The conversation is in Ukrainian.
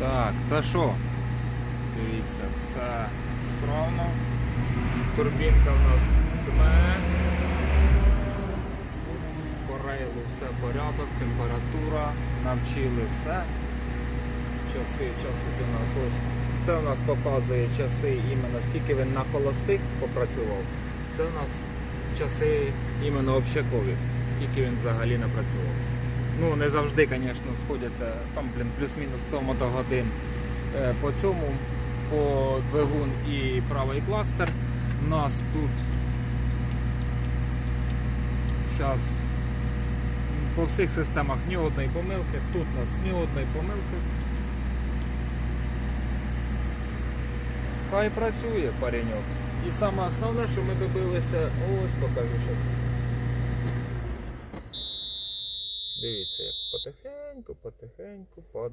Так, та що? Дивіться, все справно. Турбінка в нас дме. По рейлу все порядок, температура, навчили все. Часи, часи у нас ось. Це у нас показує часи іменно скільки він на холостих попрацював. Це у нас часи іменно общакові, скільки він взагалі напрацював. Ну, не завжди, звісно, сходяться там, блін, плюс-мінус 100 мотогодин е, по цьому, по двигун і правий кластер. У нас тут зараз по всіх системах ні одної помилки, тут у нас ні одної помилки. Хай працює пареньок. І саме основне, що ми добилися, ось покажу зараз. Дивіться, як потихеньку, потихеньку падає.